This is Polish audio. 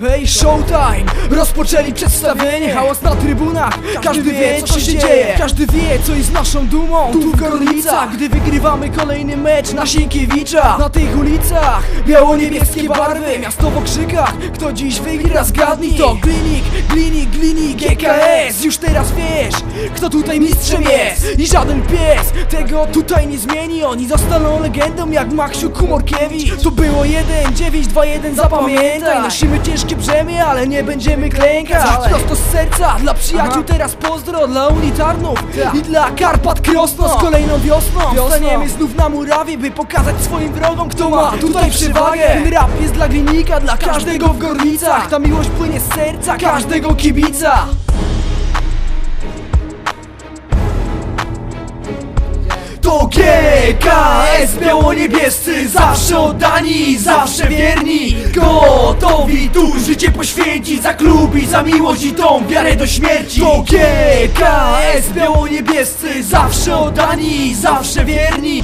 Hej, showtime! Rozpoczęli przedstawienie Hałas na trybunach. Każdy wie, co się dzieje. Każdy wie, co jest naszą dumą. Tu w Gorlicach Gdy wygrywamy kolejny mecz na Sienkiewicza. Na tych ulicach Biało-niebieskie barwy Miasto w okrzykach. Kto dziś wygra, zgadnij To Glinik, Glinik, Glinik, GKS Już teraz wiesz, kto tutaj mistrzem jest. I żaden pies tego tutaj nie zmieni. Oni zostaną legendą jak Maksiu Kumorkiewicz To było 1, 9, 2, 1, zapamiętaj. Nosimy ciężkie brzemię, ale nie będziemy klękać. Prosto z serca, dla przyjaciół teraz pozdro Dla unitarnów. I dla Karpat Krosno Z kolejną wiosną. Staniemy znów na murawie, by pokazać swoim wrogom Kto ma tutaj przewagę. Ten rap jest dla glinika, dla każdego w Gorlicach. Ta miłość płynie z serca każdego kibica. To GKS Biało-niebiescy Zawsze oddani, zawsze wierni. Gotowi tu. Życie poświęcić Za klub i za miłość i tą wiarę do śmierci. To GKS Biało-niebiescy Zawsze oddani, zawsze wierni